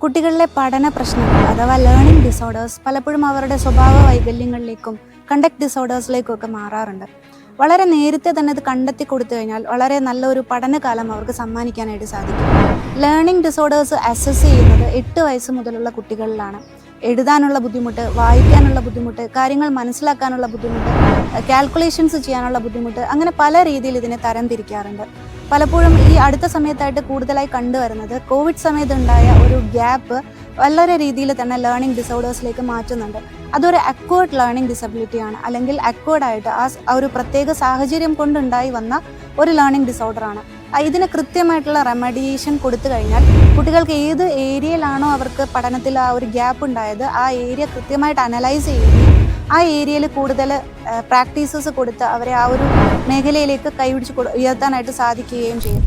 കുട്ടികളിലെ പഠന പ്രശ്നങ്ങൾ അഥവാ ലേണിംഗ് ഡിസോർഡേഴ്സ് പലപ്പോഴും അവരുടെ സ്വഭാവ വൈകല്യങ്ങളിലേക്കും കണ്ടക്ട് ഡിസോർഡേഴ്സിലേക്കും ഒക്കെ മാറാറുണ്ട്. വളരെ നേരത്തെ തന്നെ അത് കണ്ടെത്തി കൊടുത്തു കഴിഞ്ഞാൽ വളരെ നല്ലൊരു പഠനകാലം അവർക്ക് സമ്മാനിക്കാനായിട്ട് സാധിക്കും. ലേണിംഗ് ഡിസോർഡേഴ്സ് അസസ് ചെയ്യുന്നത് എട്ട് വയസ്സ് മുതലുള്ള കുട്ടികളിലാണ്. എഴുതാനുള്ള ബുദ്ധിമുട്ട് വായിക്കാനുള്ള ബുദ്ധിമുട്ട് കാര്യങ്ങൾ മനസ്സിലാക്കാനുള്ള ബുദ്ധിമുട്ട് കാൽക്കുലേഷൻസ് ചെയ്യാനുള്ള ബുദ്ധിമുട്ട് അങ്ങനെ പല രീതിയിൽ ഇതിനെ തരംതിരിക്കാറുണ്ട്. പലപ്പോഴും ഈ അടുത്ത സമയത്തായിട്ട് കൂടുതലായി കണ്ടുവരുന്നത് കോവിഡ് സമയത്തുണ്ടായ ഒരു ഗ്യാപ്പ് വളരെ രീതിയിൽ തന്നെ ലേണിംഗ് ഡിസോർഡേഴ്സിലേക്ക് മാറ്റുന്നുണ്ട്. അതൊരു അക്വേർഡ് ലേണിംഗ് ഡിസബിലിറ്റി ആണ്. അല്ലെങ്കിൽ അക്വേർഡ് ആയിട്ട് ആ ഒരു പ്രത്യേക സാഹചര്യം കൊണ്ടുണ്ടായി വന്ന ഒരു ലേണിംഗ് ഡിസോർഡറാണ് ഇതിന് കൃത്യമായിട്ടുള്ള റെമഡിയേഷൻ കൊടുത്തു കഴിഞ്ഞാൽ കുട്ടികൾക്ക് ഏത് ഏരിയയിലാണോ അവർക്ക് പഠനത്തിൽ ആ ഒരു ഗ്യാപ്പ് ഉണ്ടായത് ആ ഏരിയ കൃത്യമായിട്ട് അനലൈസ് ചെയ്യുകയും ആ ഏരിയയിൽ കൂടുതൽ പ്രാക്ടീസസ് കൊടുത്ത് അവരെ ആ ഒരു മേഖലയിലേക്ക് കൈപിടിച്ച് ഉയർത്താനായിട്ട് സാധിക്കുകയും ചെയ്യും.